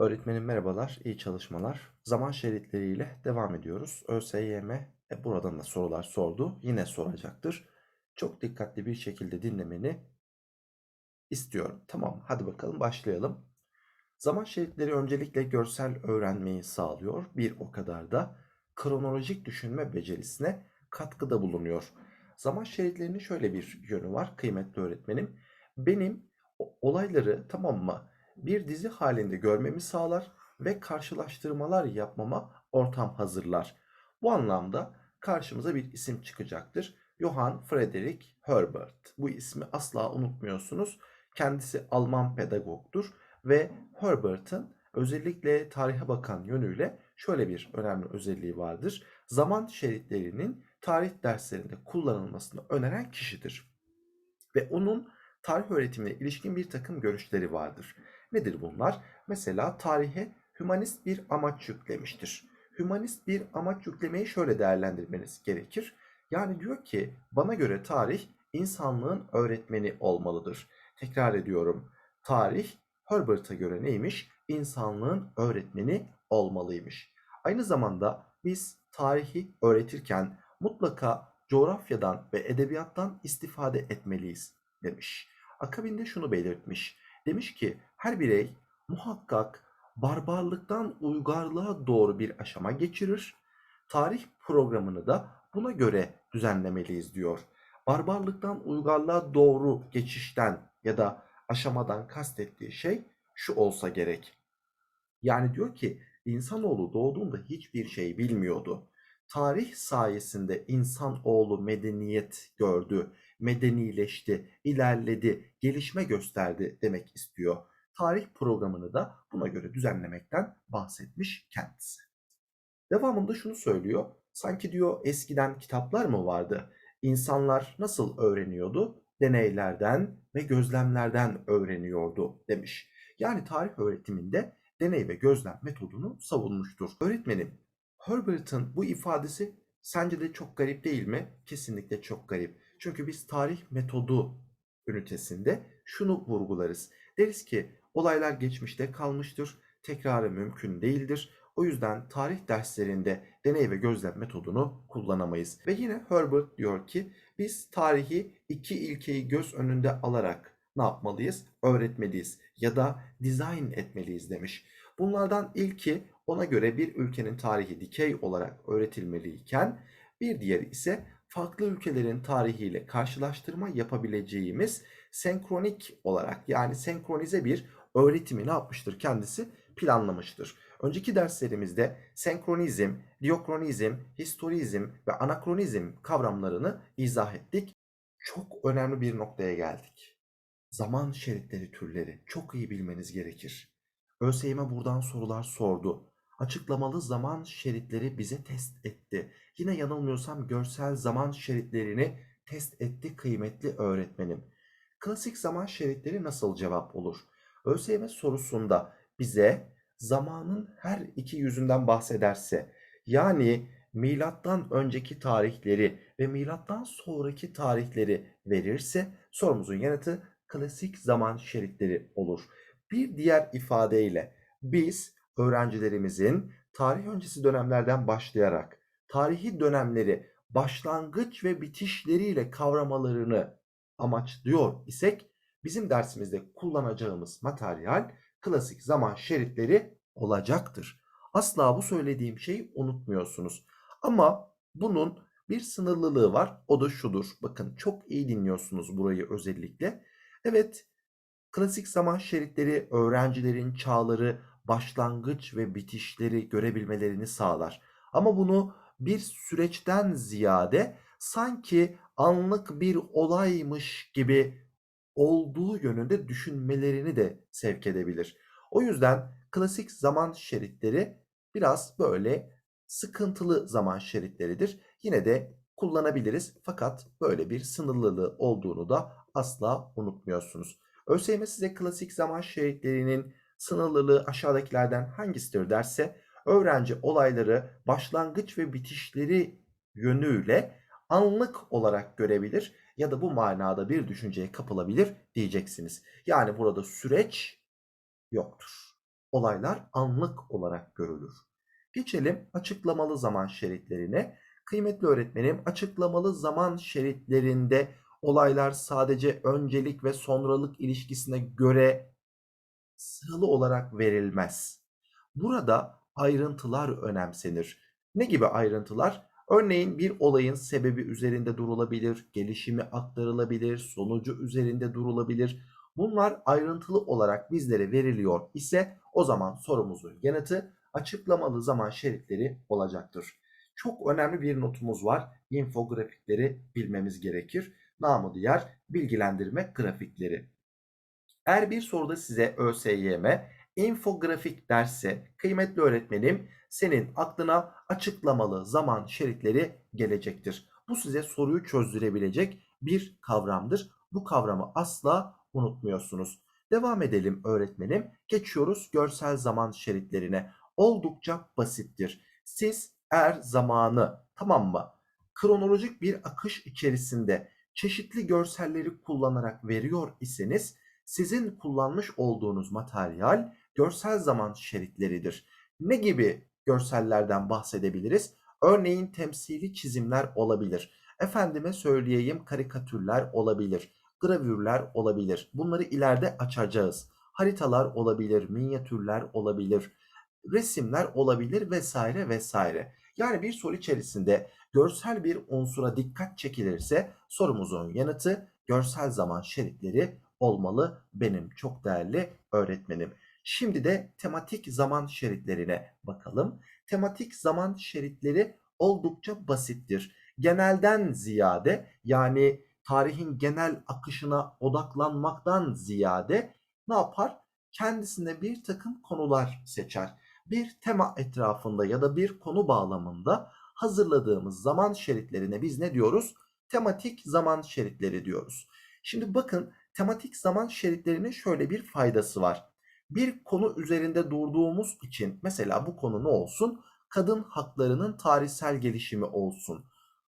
Öğretmenim merhabalar, iyi çalışmalar. Zaman şeritleriyle devam ediyoruz. ÖSYM e, buradan da sorular sordu. Yine soracaktır. Çok dikkatli bir şekilde dinlemeni istiyorum. Tamam, hadi bakalım başlayalım. Zaman şeritleri öncelikle görsel öğrenmeyi sağlıyor. Bir o kadar da kronolojik düşünme becerisine katkıda bulunuyor. Zaman şeritlerinin şöyle bir yönü var kıymetli öğretmenim. Benim olayları tamam mı bir dizi halinde görmemi sağlar ve karşılaştırmalar yapmama ortam hazırlar. Bu anlamda karşımıza bir isim çıkacaktır. Johann Friedrich Herbert. Bu ismi asla unutmuyorsunuz. Kendisi Alman pedagogtur ve Herbert'ın özellikle tarihe bakan yönüyle şöyle bir önemli özelliği vardır. Zaman şeritlerinin tarih derslerinde kullanılmasını öneren kişidir. Ve onun tarih öğretimine ilişkin bir takım görüşleri vardır. Nedir bunlar? Mesela tarihe hümanist bir amaç yüklemiştir. Hümanist bir amaç yüklemeyi şöyle değerlendirmeniz gerekir. Yani diyor ki bana göre tarih insanlığın öğretmeni olmalıdır. Tekrar ediyorum. Tarih Herbert'a göre neymiş? İnsanlığın öğretmeni olmalıymış. Aynı zamanda biz tarihi öğretirken mutlaka coğrafyadan ve edebiyattan istifade etmeliyiz demiş. Akabinde şunu belirtmiş. Demiş ki her birey muhakkak barbarlıktan uygarlığa doğru bir aşama geçirir. Tarih programını da buna göre düzenlemeliyiz diyor. Barbarlıktan uygarlığa doğru geçişten ya da aşamadan kastettiği şey şu olsa gerek. Yani diyor ki insanoğlu doğduğunda hiçbir şey bilmiyordu. Tarih sayesinde insanoğlu medeniyet gördü, medenileşti, ilerledi, gelişme gösterdi demek istiyor. Tarih programını da buna göre düzenlemekten bahsetmiş kendisi. Devamında şunu söylüyor. Sanki diyor eskiden kitaplar mı vardı? İnsanlar nasıl öğreniyordu? Deneylerden ve gözlemlerden öğreniyordu demiş. Yani tarih öğretiminde deney ve gözlem metodunu savunmuştur. Öğretmenim, Herbert'ın bu ifadesi sence de çok garip değil mi? Kesinlikle çok garip. Çünkü biz tarih metodu ünitesinde şunu vurgularız. Deriz ki olaylar geçmişte kalmıştır, tekrarı mümkün değildir. O yüzden tarih derslerinde deney ve gözlem metodunu kullanamayız. Ve yine Herbert diyor ki biz tarihi iki ilkeyi göz önünde alarak ne yapmalıyız? Öğretmeliyiz ya da dizayn etmeliyiz demiş. Bunlardan ilki ona göre bir ülkenin tarihi dikey olarak öğretilmeliyken bir diğeri ise farklı ülkelerin tarihiyle karşılaştırma yapabileceğimiz senkronik olarak yani senkronize bir öğretimi ne yapmıştır kendisi planlamıştır. Önceki derslerimizde senkronizm, diokronizm, historizm ve anakronizm kavramlarını izah ettik. Çok önemli bir noktaya geldik. Zaman şeritleri türleri çok iyi bilmeniz gerekir. ÖSYM buradan sorular sordu. Açıklamalı zaman şeritleri bize test etti. Yine yanılmıyorsam görsel zaman şeritlerini test etti kıymetli öğretmenim. Klasik zaman şeritleri nasıl cevap olur? ÖSYM sorusunda bize zamanın her iki yüzünden bahsederse yani milattan önceki tarihleri ve milattan sonraki tarihleri verirse sorumuzun yanıtı klasik zaman şeritleri olur. Bir diğer ifadeyle biz öğrencilerimizin tarih öncesi dönemlerden başlayarak tarihi dönemleri başlangıç ve bitişleriyle kavramalarını amaçlıyor isek bizim dersimizde kullanacağımız materyal klasik zaman şeritleri olacaktır. Asla bu söylediğim şeyi unutmuyorsunuz. Ama bunun bir sınırlılığı var. O da şudur. Bakın çok iyi dinliyorsunuz burayı özellikle. Evet, klasik zaman şeritleri öğrencilerin çağları, başlangıç ve bitişleri görebilmelerini sağlar. Ama bunu bir süreçten ziyade sanki anlık bir olaymış gibi olduğu yönünde düşünmelerini de sevk edebilir. O yüzden klasik zaman şeritleri biraz böyle sıkıntılı zaman şeritleridir. Yine de kullanabiliriz fakat böyle bir sınırlılığı olduğunu da asla unutmuyorsunuz. ÖSYM size klasik zaman şeritlerinin sınırlılığı aşağıdakilerden hangisidir derse öğrenci olayları başlangıç ve bitişleri yönüyle anlık olarak görebilir ya da bu manada bir düşünceye kapılabilir diyeceksiniz. Yani burada süreç yoktur. olaylar anlık olarak görülür. Geçelim açıklamalı zaman şeritlerine. Kıymetli öğretmenim açıklamalı zaman şeritlerinde olaylar sadece öncelik ve sonralık ilişkisine göre sıralı olarak verilmez. Burada ayrıntılar önemsenir. Ne gibi ayrıntılar? Örneğin bir olayın sebebi üzerinde durulabilir, gelişimi aktarılabilir, sonucu üzerinde durulabilir. Bunlar ayrıntılı olarak bizlere veriliyor ise o zaman sorumuzun yanıtı açıklamalı zaman şeritleri olacaktır. Çok önemli bir notumuz var. İnfografikleri bilmemiz gerekir. Namı diğer bilgilendirme grafikleri. Eğer bir soruda size ÖSYM infografik derse kıymetli öğretmenim senin aklına açıklamalı zaman şeritleri gelecektir. Bu size soruyu çözdürebilecek bir kavramdır. Bu kavramı asla unutmuyorsunuz. Devam edelim öğretmenim. Geçiyoruz görsel zaman şeritlerine. Oldukça basittir. Siz eğer zamanı tamam mı kronolojik bir akış içerisinde çeşitli görselleri kullanarak veriyor iseniz sizin kullanmış olduğunuz materyal görsel zaman şeritleridir. Ne gibi görsellerden bahsedebiliriz? Örneğin temsili çizimler olabilir. Efendime söyleyeyim karikatürler olabilir. Gravürler olabilir. Bunları ileride açacağız. Haritalar olabilir, minyatürler olabilir, resimler olabilir vesaire vesaire. Yani bir soru içerisinde görsel bir unsura dikkat çekilirse sorumuzun yanıtı görsel zaman şeritleri olmalı benim çok değerli öğretmenim. Şimdi de tematik zaman şeritlerine bakalım. Tematik zaman şeritleri oldukça basittir. Genelden ziyade yani tarihin genel akışına odaklanmaktan ziyade ne yapar? Kendisine bir takım konular seçer. Bir tema etrafında ya da bir konu bağlamında hazırladığımız zaman şeritlerine biz ne diyoruz? Tematik zaman şeritleri diyoruz. Şimdi bakın tematik zaman şeritlerinin şöyle bir faydası var. Bir konu üzerinde durduğumuz için mesela bu konu ne olsun? Kadın haklarının tarihsel gelişimi olsun.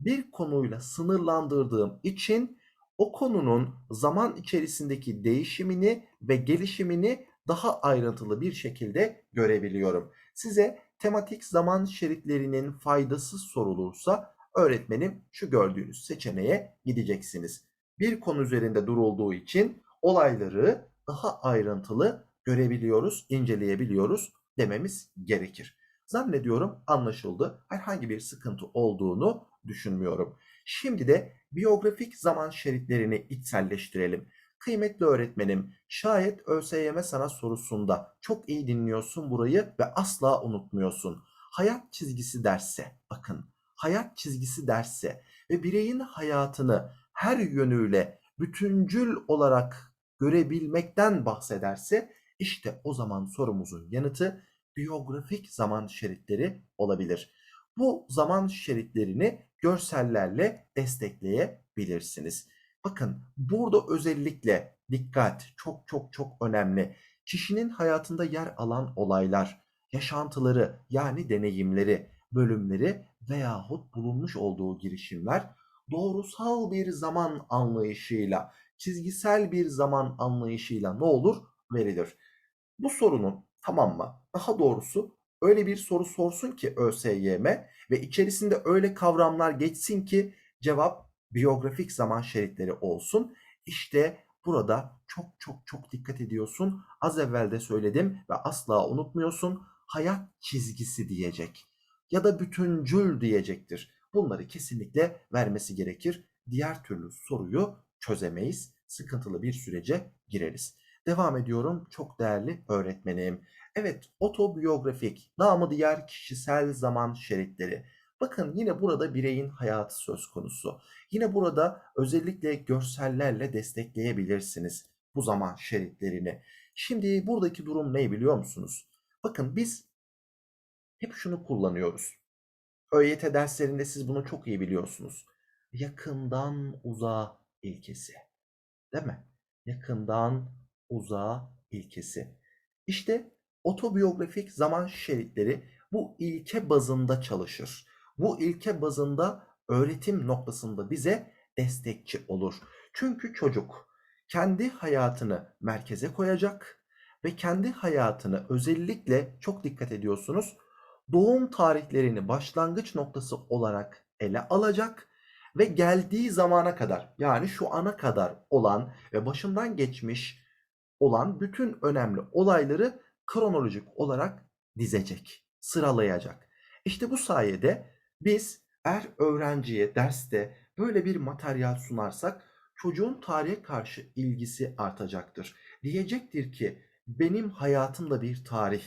Bir konuyla sınırlandırdığım için o konunun zaman içerisindeki değişimini ve gelişimini daha ayrıntılı bir şekilde görebiliyorum. Size tematik zaman şeritlerinin faydası sorulursa öğretmenim şu gördüğünüz seçeneğe gideceksiniz. Bir konu üzerinde durulduğu için olayları daha ayrıntılı görebiliyoruz, inceleyebiliyoruz dememiz gerekir. Zannediyorum anlaşıldı. Herhangi bir sıkıntı olduğunu düşünmüyorum. Şimdi de biyografik zaman şeritlerini içselleştirelim. Kıymetli öğretmenim, şayet ÖSYM sana sorusunda çok iyi dinliyorsun burayı ve asla unutmuyorsun. Hayat çizgisi derse, bakın, hayat çizgisi derse ve bireyin hayatını her yönüyle bütüncül olarak görebilmekten bahsederse işte o zaman sorumuzun yanıtı biyografik zaman şeritleri olabilir. Bu zaman şeritlerini görsellerle destekleyebilirsiniz. Bakın burada özellikle dikkat çok çok çok önemli. Kişinin hayatında yer alan olaylar, yaşantıları yani deneyimleri, bölümleri veyahut bulunmuş olduğu girişimler doğrusal bir zaman anlayışıyla, çizgisel bir zaman anlayışıyla ne olur? Verilir. Bu sorunun tamam mı? Daha doğrusu öyle bir soru sorsun ki ÖSYM ve içerisinde öyle kavramlar geçsin ki cevap biyografik zaman şeritleri olsun. İşte burada çok çok çok dikkat ediyorsun. Az evvel de söyledim ve asla unutmuyorsun. Hayat çizgisi diyecek ya da bütüncül diyecektir. Bunları kesinlikle vermesi gerekir. Diğer türlü soruyu çözemeyiz. Sıkıntılı bir sürece gireriz. Devam ediyorum çok değerli öğretmenim. Evet otobiyografik namı diğer kişisel zaman şeritleri. Bakın yine burada bireyin hayatı söz konusu. Yine burada özellikle görsellerle destekleyebilirsiniz bu zaman şeritlerini. Şimdi buradaki durum ne biliyor musunuz? Bakın biz hep şunu kullanıyoruz. ÖYT derslerinde siz bunu çok iyi biliyorsunuz. Yakından uzağa ilkesi. Değil mi? Yakından uzağa ilkesi. İşte otobiyografik zaman şeritleri bu ilke bazında çalışır. Bu ilke bazında öğretim noktasında bize destekçi olur. Çünkü çocuk kendi hayatını merkeze koyacak ve kendi hayatını özellikle çok dikkat ediyorsunuz. Doğum tarihlerini başlangıç noktası olarak ele alacak ve geldiği zamana kadar yani şu ana kadar olan ve başından geçmiş olan bütün önemli olayları kronolojik olarak dizecek, sıralayacak. İşte bu sayede biz eğer öğrenciye derste böyle bir materyal sunarsak çocuğun tarihe karşı ilgisi artacaktır. Diyecektir ki benim hayatımda bir tarih.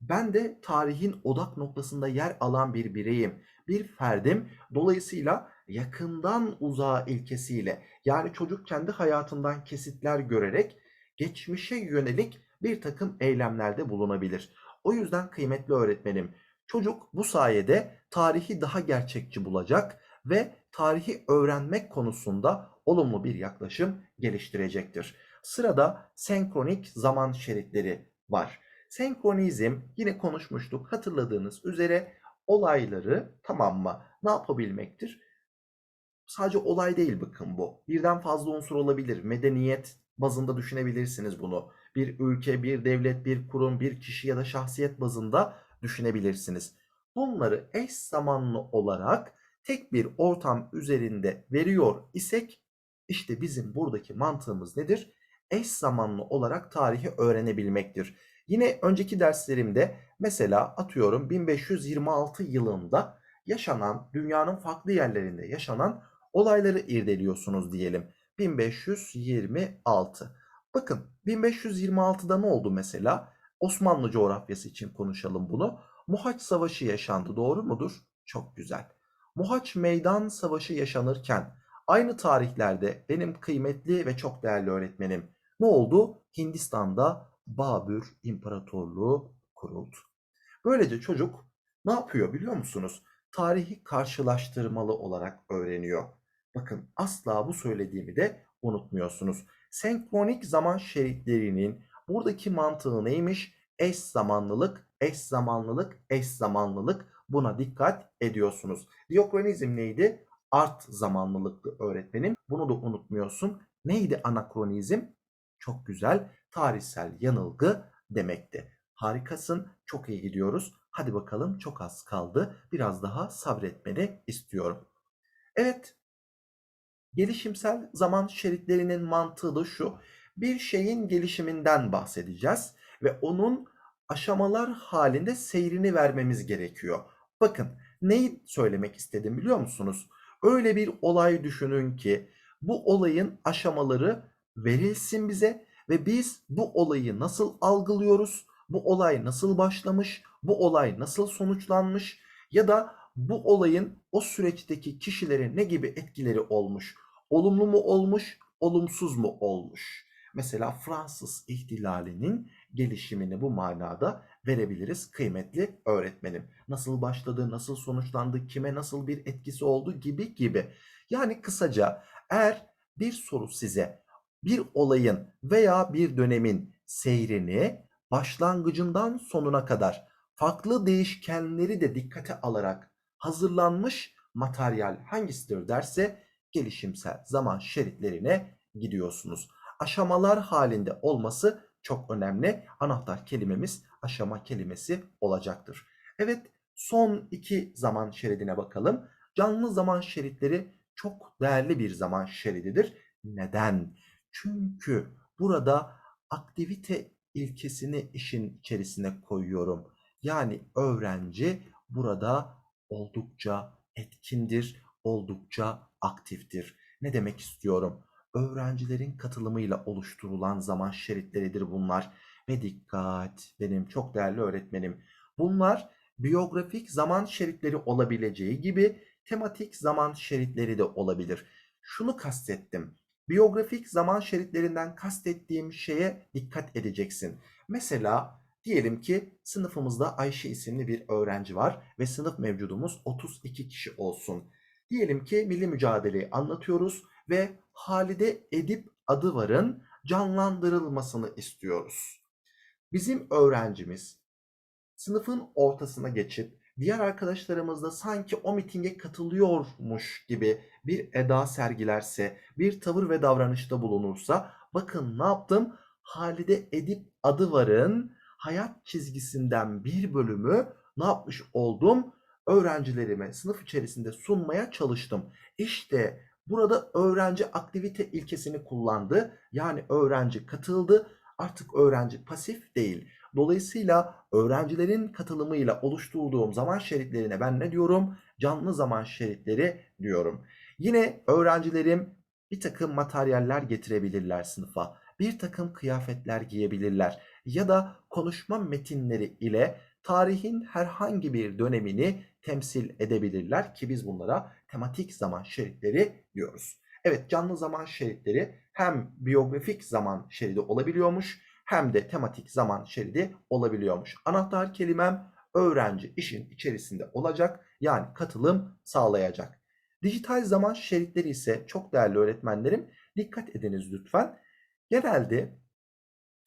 Ben de tarihin odak noktasında yer alan bir bireyim, bir ferdim. Dolayısıyla yakından uzağa ilkesiyle yani çocuk kendi hayatından kesitler görerek geçmişe yönelik bir takım eylemlerde bulunabilir. O yüzden kıymetli öğretmenim, çocuk bu sayede tarihi daha gerçekçi bulacak ve tarihi öğrenmek konusunda olumlu bir yaklaşım geliştirecektir. Sırada senkronik zaman şeritleri var. Senkronizm yine konuşmuştuk hatırladığınız üzere olayları tamam mı ne yapabilmektir? Sadece olay değil bakın bu. Birden fazla unsur olabilir. Medeniyet bazında düşünebilirsiniz bunu. Bir ülke, bir devlet, bir kurum, bir kişi ya da şahsiyet bazında düşünebilirsiniz. Bunları eş zamanlı olarak tek bir ortam üzerinde veriyor isek işte bizim buradaki mantığımız nedir? Eş zamanlı olarak tarihi öğrenebilmektir. Yine önceki derslerimde mesela atıyorum 1526 yılında yaşanan dünyanın farklı yerlerinde yaşanan olayları irdeliyorsunuz diyelim. 1526. Bakın 1526'da ne oldu mesela? Osmanlı coğrafyası için konuşalım bunu. Muhaç Savaşı yaşandı doğru mudur? Çok güzel. Muhaç Meydan Savaşı yaşanırken aynı tarihlerde benim kıymetli ve çok değerli öğretmenim ne oldu? Hindistan'da Babür İmparatorluğu kuruldu. Böylece çocuk ne yapıyor biliyor musunuz? Tarihi karşılaştırmalı olarak öğreniyor. Bakın asla bu söylediğimi de unutmuyorsunuz. Senkronik zaman şeritlerinin buradaki mantığı neymiş? Eş zamanlılık, eş zamanlılık, eş zamanlılık buna dikkat ediyorsunuz. Diokronizm neydi? Art zamanlılıklı öğretmenim. Bunu da unutmuyorsun. Neydi anakronizm? Çok güzel. Tarihsel yanılgı demekti. Harikasın. Çok iyi gidiyoruz. Hadi bakalım çok az kaldı. Biraz daha sabretmeni istiyorum. Evet. Gelişimsel zaman şeritlerinin mantığı da şu. Bir şeyin gelişiminden bahsedeceğiz ve onun aşamalar halinde seyrini vermemiz gerekiyor. Bakın neyi söylemek istedim biliyor musunuz? Öyle bir olay düşünün ki bu olayın aşamaları verilsin bize ve biz bu olayı nasıl algılıyoruz? Bu olay nasıl başlamış? Bu olay nasıl sonuçlanmış? Ya da bu olayın o süreçteki kişilere ne gibi etkileri olmuş? Olumlu mu olmuş, olumsuz mu olmuş? Mesela Fransız ihtilalinin gelişimini bu manada verebiliriz kıymetli öğretmenim. Nasıl başladı, nasıl sonuçlandı, kime nasıl bir etkisi oldu gibi gibi. Yani kısaca eğer bir soru size bir olayın veya bir dönemin seyrini başlangıcından sonuna kadar farklı değişkenleri de dikkate alarak hazırlanmış materyal hangisidir derse gelişimsel zaman şeritlerine gidiyorsunuz. Aşamalar halinde olması çok önemli. Anahtar kelimemiz aşama kelimesi olacaktır. Evet son iki zaman şeridine bakalım. Canlı zaman şeritleri çok değerli bir zaman şerididir. Neden? Çünkü burada aktivite ilkesini işin içerisine koyuyorum. Yani öğrenci burada oldukça etkindir, oldukça aktiftir. Ne demek istiyorum? Öğrencilerin katılımıyla oluşturulan zaman şeritleridir bunlar. Ve dikkat benim çok değerli öğretmenim. Bunlar biyografik zaman şeritleri olabileceği gibi tematik zaman şeritleri de olabilir. Şunu kastettim. Biyografik zaman şeritlerinden kastettiğim şeye dikkat edeceksin. Mesela diyelim ki sınıfımızda Ayşe isimli bir öğrenci var ve sınıf mevcudumuz 32 kişi olsun. Diyelim ki milli mücadeleyi anlatıyoruz ve Halide Edip adı varın canlandırılmasını istiyoruz. Bizim öğrencimiz sınıfın ortasına geçip diğer arkadaşlarımız da sanki o mitinge katılıyormuş gibi bir eda sergilerse, bir tavır ve davranışta bulunursa bakın ne yaptım? Halide Edip Adıvar'ın hayat çizgisinden bir bölümü ne yapmış oldum? Öğrencilerime sınıf içerisinde sunmaya çalıştım. İşte burada öğrenci aktivite ilkesini kullandı. Yani öğrenci katıldı. Artık öğrenci pasif değil. Dolayısıyla öğrencilerin katılımıyla oluşturduğum zaman şeritlerine ben ne diyorum? Canlı zaman şeritleri diyorum. Yine öğrencilerim bir takım materyaller getirebilirler sınıfa. Bir takım kıyafetler giyebilirler ya da konuşma metinleri ile tarihin herhangi bir dönemini temsil edebilirler ki biz bunlara tematik zaman şeritleri diyoruz. Evet canlı zaman şeritleri hem biyografik zaman şeridi olabiliyormuş hem de tematik zaman şeridi olabiliyormuş. Anahtar kelimem öğrenci işin içerisinde olacak yani katılım sağlayacak. Dijital zaman şeritleri ise çok değerli öğretmenlerim dikkat ediniz lütfen. Genelde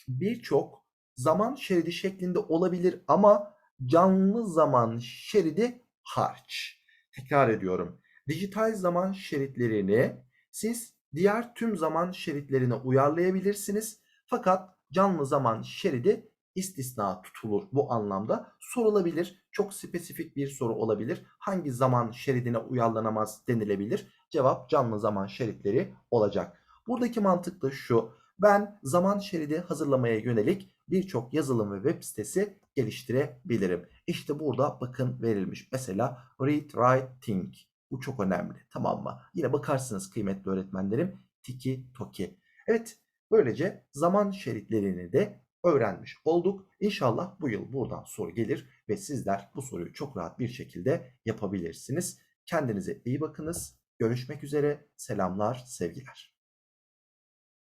birçok zaman şeridi şeklinde olabilir ama canlı zaman şeridi hariç. Tekrar ediyorum. Dijital zaman şeritlerini siz diğer tüm zaman şeritlerine uyarlayabilirsiniz. Fakat canlı zaman şeridi istisna tutulur bu anlamda. Sorulabilir. Çok spesifik bir soru olabilir. Hangi zaman şeridine uyarlanamaz denilebilir. Cevap canlı zaman şeritleri olacak. Buradaki mantık da şu. Ben zaman şeridi hazırlamaya yönelik birçok yazılım ve web sitesi geliştirebilirim. İşte burada bakın verilmiş. Mesela read, write, think. Bu çok önemli. Tamam mı? Yine bakarsınız kıymetli öğretmenlerim. Tiki toki. Evet böylece zaman şeritlerini de öğrenmiş olduk. İnşallah bu yıl buradan soru gelir ve sizler bu soruyu çok rahat bir şekilde yapabilirsiniz. Kendinize iyi bakınız. Görüşmek üzere. Selamlar, sevgiler.